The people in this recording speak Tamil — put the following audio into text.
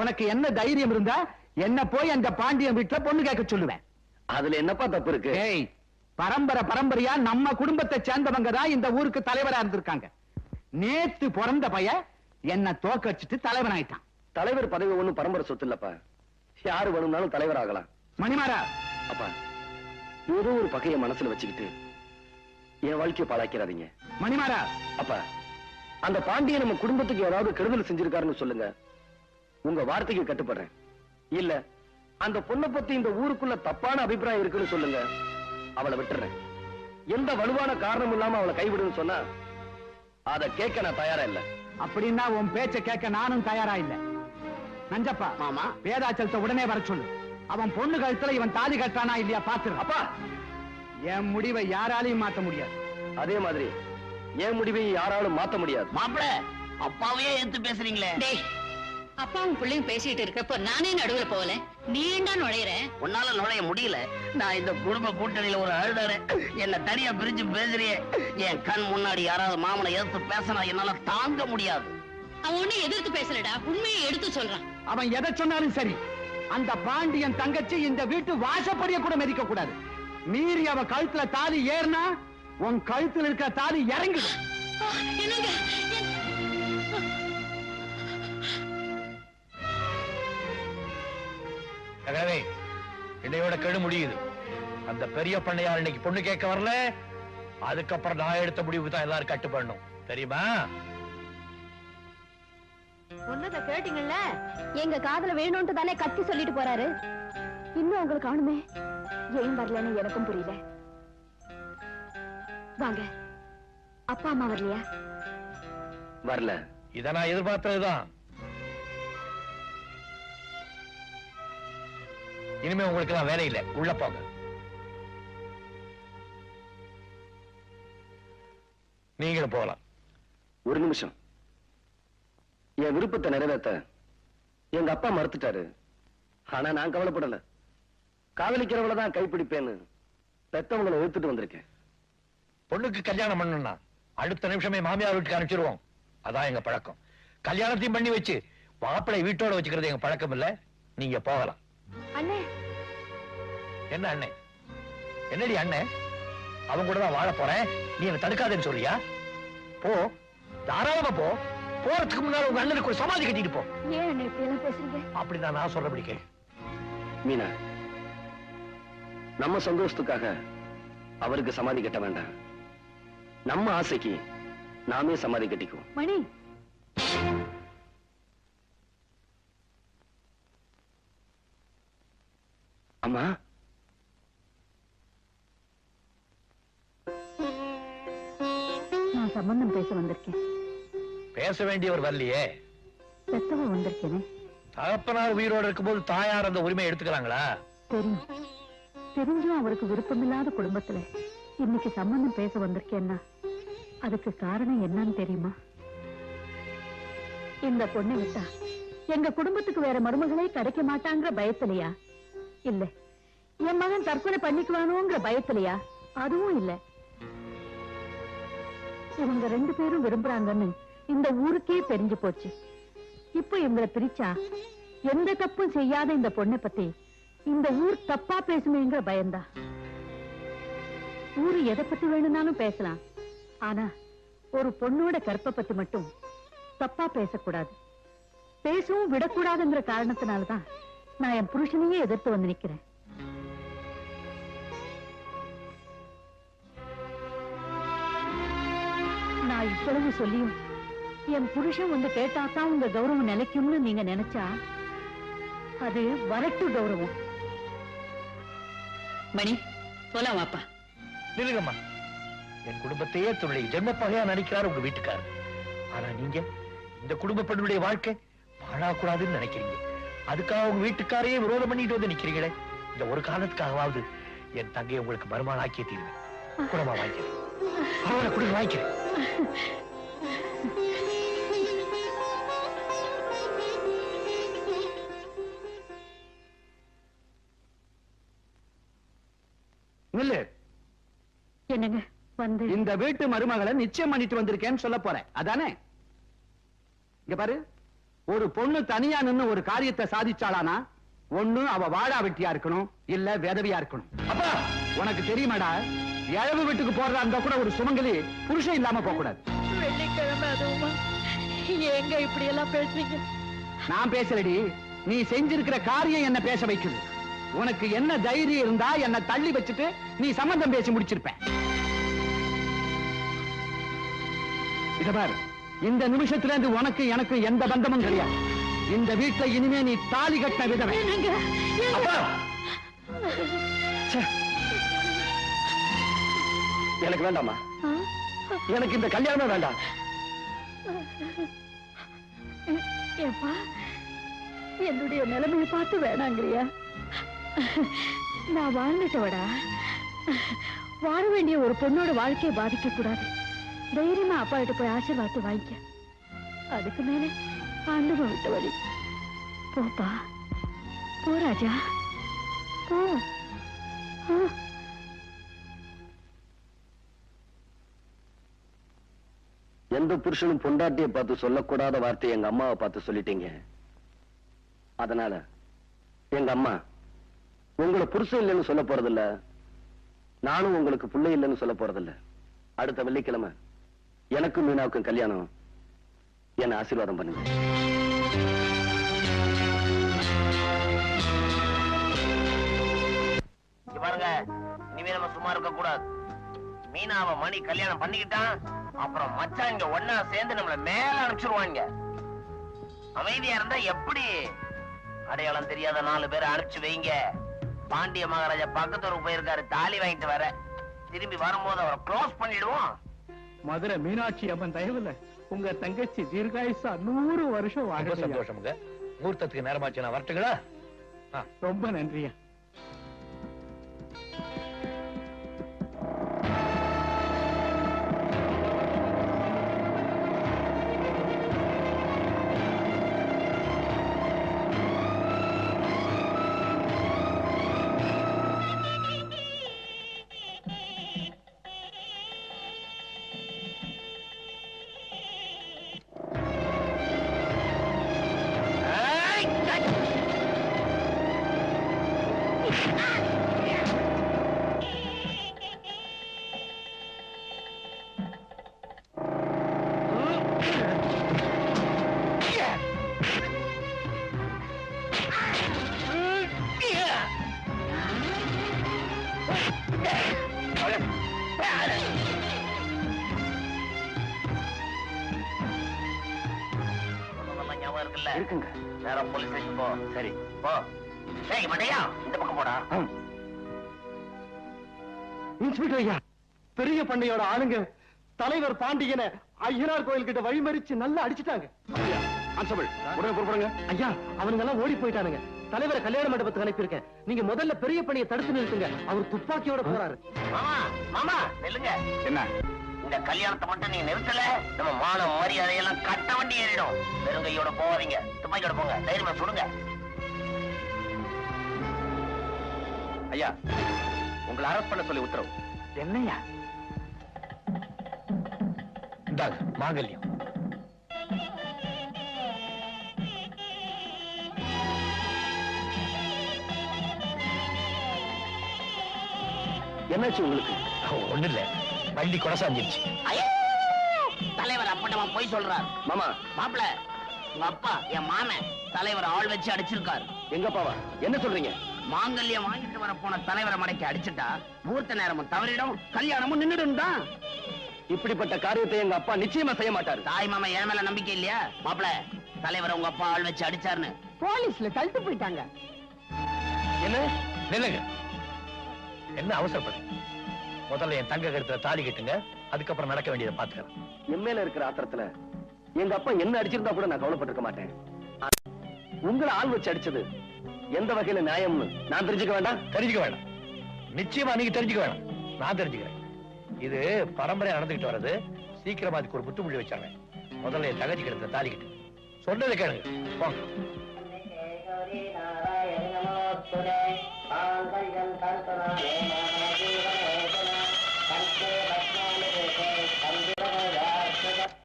உனக்கு என்ன தைரியம் இருந்தா என்ன போய் அந்த பாண்டியன் வீட்டுல பொண்ணு கேட்க சொல்லுவேன். அதுல என்னப்பா தப்பு இருக்கு? ஏய் பரம்பரை பரம்பரையா நம்ம குடும்பத்தை சேர்ந்தவங்க தான் இந்த ஊருக்கு தலைவரா இருந்திருக்காங்க. நேத்து பிறந்த பைய என்ன தோக்கடிச்சிட்டு தலைவன் ஆயிட்டான் தலைவர் பதவி ஒண்ணும் பரம்பரை சொத்து இல்லப்பா. யாரு வேணும்னாலும் தலைவர் ஆகலாம் மணிமாரா அப்பா ஏதோ ஒரு பகைய மனசுல வச்சுக்கிட்டு என் வாழ்க்கையை பாழாக்கிறாதீங்க மணிமாரா அப்பா அந்த பாண்டியன் நம்ம குடும்பத்துக்கு ஏதாவது கெடுதல் செஞ்சிருக்காருன்னு சொல்லுங்க. உங்க வார்த்தைக்கு கட்டுப்படுறேன். இல்ல அந்த பொண்ணை பத்தி இந்த ஊருக்குள்ள தப்பான அபிப்பிராயம் இருக்குன்னு சொல்லுங்க. அவளை விட்டுறேன். எந்த வலுவான காரணம் இல்லாம அவளை கைவிடுன்னு சொன்னா அத கேட்க நான் தயாரா இல்ல. அப்படின்னா உன் பேச்ச கேட்க நானும் தயாரா இல்ல. நஞ்சப்பா மாமா. வேதாச்சலத்தை உடனே வர சொல்லு. அவன் பொண்ணு கழுத்துல இவன் தாலி கட்டானா இல்லையா பாத்துரு. அப்பா! என் முடிவை யாராலையும் மாத்த முடியாது. அதே மாதிரி என் முடிவை யாராலும் மாத்த முடியாது. மாப்பிள அப்பாவையே எடுத்து பேசுறீங்களே. டேய் அப்பாவும் பிள்ளையும் பேசிட்டு இருக்கப்ப நானே நடுவுல போகல. நீ ஏன்டா நுழையிற. உன்னால நுழைய முடியல. நான் இந்த குடும்ப கூட்டணியில ஒரு அழுதாரு என்ன தனியா பிரிஞ்சு பேசுறியே. என் கண் முன்னாடி யாராவது மாமனை எதிர்த்து பேசினா என்னால தாங்க முடியாது. அவன் ஒண்ணு எதிர்த்து பேசலடா. உண்மையை எடுத்து சொல்றான். அவன் எதை சொன்னாலும் சரி. அந்த பாண்டியன் தங்கச்சி இந்த வீட்டு வாசப்படிய கூட மிதிக்க கூடாது மீறி அவ கழுத்துல தாலி ஏறினா உன் கழுத்துல இருக்கிற தாலி இறங்கிடும். என்னங்க? நகரவே இன்னையோட கெடு முடியுது. அந்த பெரிய பண்ணையார் இன்னைக்கு பொண்ணு கேட்க வரல? அதுக்கப்புறம் நான் எடுத்த முடிவு தான் எல்லாரும் கட்டுப்படணும். தெரியுமா? சொன்னதை கேட்டீங்கல்ல? எங்க காதுல வேணும்னு தானே கத்தி சொல்லிட்டு போறாரு. இன்னும் உங்களுக்கு காணுமே. ஏன் வரலன்னு எனக்கும் புரியல. வாங்க. அப்பா அம்மா வரலையா? வரல. இத நான் எதிர்பார்த்ததுதான். இனிமே உங்களுக்கு எல்லாம் வேலை இல்லை. உள்ள போங்க. நீங்களும் போகலாம். ஒரு நிமிஷம். என் விருப்பத்தை நிறைவேத்த எங்க அப்பா மறுத்துட்டாரு. ஆனா நான் கவலைப்படல. காதலிக்கிறவள தான் கைப்பிடிப்பேன்னு பெத்தவங்களை எடுத்துட்டு வந்திருக்கேன். பொண்ணுக்கு கல்யாணம் பண்ணணும்னா அடுத்த நிமிஷமே மாமியார் வீட்டுக்கு அனுப்பிச்சிருவோம். அதான் எங்க பழக்கம். கல்யாணத்தையும் பண்ணி வச்சு மாப்பிளை வீட்டோட வச்சுக்கிறது எங்க பழக்கம் இல்ல. நீங்க போகலாம். அண்ணே. என்ன அண்ணே? என்னடி அண்ணே? அவங்க கூட தான் வாழ போறேன். நீ என்ன தடுக்காதேன்னு சொல்லியா போ. தாராளமா போ. போறதுக்கு முன்னால உங்க அண்ணனுக்கு ஒரு சமாதி கட்டிட்டு போ. ஏன் அண்ணே இப்படி எல்லாம் பேசுறீங்க? அப்படிதான் நான் சொல்றபடி கேளு. மீனா நம்ம சந்தோஷத்துக்காக அவருக்கு சமாதி கட்ட வேண்டாம். நம்ம ஆசைக்கு நாமே சமாதி கட்டிக்குவோம். மணி. அம்மா நான் சம்பந்தம் பேச வந்திருக்கேன். பேச வேண்டியவர் வரலையே. பெத்தவ வந்திருக்கேனே. தகப்பனார் உயிரோடு இருக்கும்போது தாயார் அந்த உரிமை எடுத்துக்கிறாங்களா? தெரியும். தெரிஞ்சும் அவருக்கு விருப்பமில்லாத குடும்பத்துல இன்னைக்கு சம்பந்தம் பேச வந்திருக்கேன்னா அதுக்கு காரணம் என்னன்னு தெரியுமா? இந்த பொண்ணை விட்டா எங்க குடும்பத்துக்கு வேற மருமகளே கிடைக்க மாட்டாங்கிற பயத்திலையா? இல்ல. என் மகன் தற்கொலை பண்ணிக்குவானோங்கிற பயத்திலையா? அதுவும் இல்ல. இவங்க ரெண்டு பேரும் விரும்புறாங்கன்னு இந்த ஊருக்கே தெரிஞ்சு போச்சு. இப்ப இவங்களை பிரிச்சா எந்த தப்பும் செய்யாத இந்த பொண்ணை பத்தி இந்த ஊர் தப்பா பேசுமேங்கிற பயந்தா. ஊரு எதை பத்தி வேணும்னாலும் பேசலாம். ஆனா ஒரு பொண்ணோட கற்பை பத்தி மட்டும் தப்பா பேசக்கூடாது. பேசவும் விடக்கூடாதுங்கிற காரணத்தினாலதான் நான் என் புருஷனையே எதிர்த்து வந்து நிக்கிறேன். இவ்வளவு சொல்லியும் என் புருஷன் வந்து கேட்டாதான் உங்க கௌரவம் நிலைக்கும்னு நீங்க நினைச்சா அது வரட்டு கௌரவம். மணி போலாம் வாப்பா. நிலுங்கம்மா என் குடும்பத்தையே தன்னுடைய ஜென்ம பகையா நினைக்கிறார் உங்க வீட்டுக்காரர் ஆனா நீங்க இந்த குடும்ப பெண்ணுடைய வாழ்க்கை வாழக்கூடாதுன்னு நினைக்கிறீங்க. அதுக்காக உங்க வீட்டுக்காரையே விரோதம் பண்ணிட்டு வந்து நிக்கிறீங்களே. இந்த ஒரு காலத்துக்காகவாவது என் தங்கையை உங்களுக்கு மருமான ஆக்கிய தீர்வேன். குடமா வாங்கிக்கிறேன். அவரை குடும்ப வாங்கிக்கிறேன். என்னங்க? வந்து. இந்த வீட்டு மருமகளை நிச்சயம் பண்ணிட்டு வந்திருக்கேன்னு சொல்ல போறேன். அதானே? இங்க பாரு. ஒரு பொண்ணு தனியா நின்னு ஒரு காரியத்தை சாதிச்சாளானா ஒண்ணு அவ வாழா வெட்டியா இருக்கணும் இல்ல விதவியா இருக்கணும். அப்பா உனக்கு தெரியுமாடா? இழவு வீட்டுக்கு போறதா இருந்தா கூட ஒரு சுமங்கலி புருஷன் இல்லாம போக கூடாது. வெள்ளிக்கிழமை அதுவுமா? எங்க இப்படி எல்லாம் பேசுறீங்க? நான் பேசலடி. நீ செஞ்சிருக்கிற காரியம் என்ன பேச வைக்குது. உனக்கு என்ன தைரியம் இருந்தா என்ன தள்ளி வச்சுட்டு நீ சம்பந்தம் பேசி முடிச்சிருப்ப இத பாரு. இந்த நிமிஷத்துல இருந்து உனக்கு எனக்கு எந்த பந்தமும் கிடையாது. இந்த வீட்டுல இனிமே நீ தாலி கட்டின விதவை. எனக்கு வேண்டாமா எனக்கு இந்த கல்யாணமே வேண்டாம். ஏப்பா என்னுடைய நிலைமையை பார்த்து வேணாங்கிறியா? நான் வாழ்ந்துட்டவடா. வாழ வேண்டிய ஒரு பொண்ணோட வாழ்க்கையை பாதிக்க கூடாது. தைரியமா அப்பா கிட்ட போய் ஆசீர்வாதத்தை வாங்கிக்க. அதுக்கு மேலே ஆண்டவன் விட்ட வழி. போப்பா போ ராஜா. போ. ஆ. எந்த புருஷனும் பொண்டாட்டியை பார்த்து சொல்லக்கூடாத வார்த்தையை எங்க அம்மாவை பார்த்து சொல்லிட்டீங்க. அதனால எங்க அம்மா உங்களை புருஷன் இல்லைன்னு சொல்ல போறதில்ல. நானும் உங்களுக்கு பிள்ளை இல்லைன்னு சொல்ல போறதில்ல. அடுத்த வெள்ளிக்கிழமை எனக்கும் மீனாவுக்கும் கல்யாணம். என்ன ஆசீர்வாதம் பண்ணுங்க. பாருங்க. இனிமே நம்ம சும்மா இருக்க கூடாது மீனாவ மணி கல்யாணம் பண்ணிக்கிட்டான். அப்புறம் மச்சான் இங்க ஒன்னா சேர்ந்து நம்மள மேல அனுப்பிச்சிருவாங்க. அமைதியா இருந்தா எப்படி? அடையாளம் தெரியாத நாலு பேரை அனுப்பிச்சு வைங்க. பாண்டிய மகாராஜா பக்கத்தூருக்கு போயிருக்காரு தாலி வாங்கிட்டு வர. திரும்பி வரும்போது அவரை க்ளோஸ் பண்ணிடுவோம். மதுரை மீனாட்சி அம்மன் தயவுல உங்க தங்கச்சி தீர்காயுசா நூறு வருஷம் சந்தோஷமுங்க. முகூர்த்தத்துக்கு நேரமாச்சு நான் வரட்டுங்களா? ரொம்ப நன்றியா? இருக்குங்க. நேரா போலீஸ் ஸ்டேஷன் போ. சரி. போ. மண்டையா? இந்த பக்கம் போடா. இன்ஸ்பெக்டர் ஐயா பெரிய பண்ணையோட ஆளுங்க தலைவர் பாண்டியனை ஐயனார் கோயில் கிட்ட வழிமறிச்சு நல்லா அடிச்சிட்டாங்க. கான்ஸ்டபிள் உடனே புறப்படுங்க. ஐயா அவனுங்க எல்லாம் ஓடி போயிட்டானுங்க. தலைவரை கல்யாண மண்டபத்துக்கு அனுப்பியிருக்கேன். நீங்க முதல்ல பெரிய பணியை தடுத்து நிறுத்துங்க. அவர் துப்பாக்கியோட போறாரு. மாமா மாமா நில்லுங்க. என்ன? இந்த கல்யாணத்தை மட்டும் நீங்க நிறுத்தல. நம்ம மான மரியாதையெல்லாம் கட்ட வண்டி ஏறிடும். வெறுங்கையோட போவாதீங்க துப்பாக்கியோட போங்க. தைரியமா சுடுங்க. ஐயா உங்களை அரெஸ்ட் பண்ண சொல்லி உத்தரவு. என்னையா? மாங்கல்யம். என்னாச்சு உங்களுக்கு? ஒண்ணு இல்ல வண்டி கொடசாஞ்சிருச்சு! தலைவர் அப்பட்டமா போய் சொல்றார். மாமா. மாப்பிள உங்க அப்பா என் மாமன் தலைவர் ஆள் வச்சு அடிச்சிருக்காரு. எங்கப்பாவா? என்ன சொல்றீங்க? மாங்கல்யம் வாங்கிட்டு வர போன தலைவரை மடக்கி அடிச்சுட்டா முகூர்த்த நேரமும் தவறிடும் கல்யாணமும் நின்னுடும் தான். இப்படிப்பட்ட காரியத்தை எங்க அப்பா நிச்சயமா செய்ய மாட்டாரு. தாய் மாமா என் மேல நம்பிக்கை இல்லையா? மாப்பிள தலைவரை உங்க அப்பா ஆள் வச்சு அடிச்சாருன்னு. போலீஸ்ல தள்ளிட்டு போயிட்டாங்க. என்ன? நில்லுங்க. என்ன அவசரப்படு முதல்ல என் தங்க கருத்துல தாலி கட்டுங்க. அதுக்கப்புறம் நடக்க வேண்டியதை பாத்துக்கிறேன். என் மேல இருக்கிற ஆத்திரத்துல எங்க அப்பா என்ன அடிச்சிருந்தா கூட நான் கவலைப்பட்டிருக்க மாட்டேன். உங்களை ஆள் வச்சு அடிச்சது எந்த வகையில நியாயம்னு நான் தெரிஞ்சுக்க வேண்டாம்? தெரிஞ்சுக்க வேண்டாம். நிச்சயமா நீங்க தெரிஞ்சுக்க வேணாம் நான் தெரிஞ்சுக்கிறேன். இது பரம்பரையா நடந்துகிட்டு வர்றது சீக்கிரமா அதுக்கு ஒரு முற்றுமுடி வச்சாங்க. முதல்ல என் தகச்சி கிடத்த தாலி கட்டு. சொன்னதை கேளுங்க. போங்க. நாராயண நமோஸ்துதே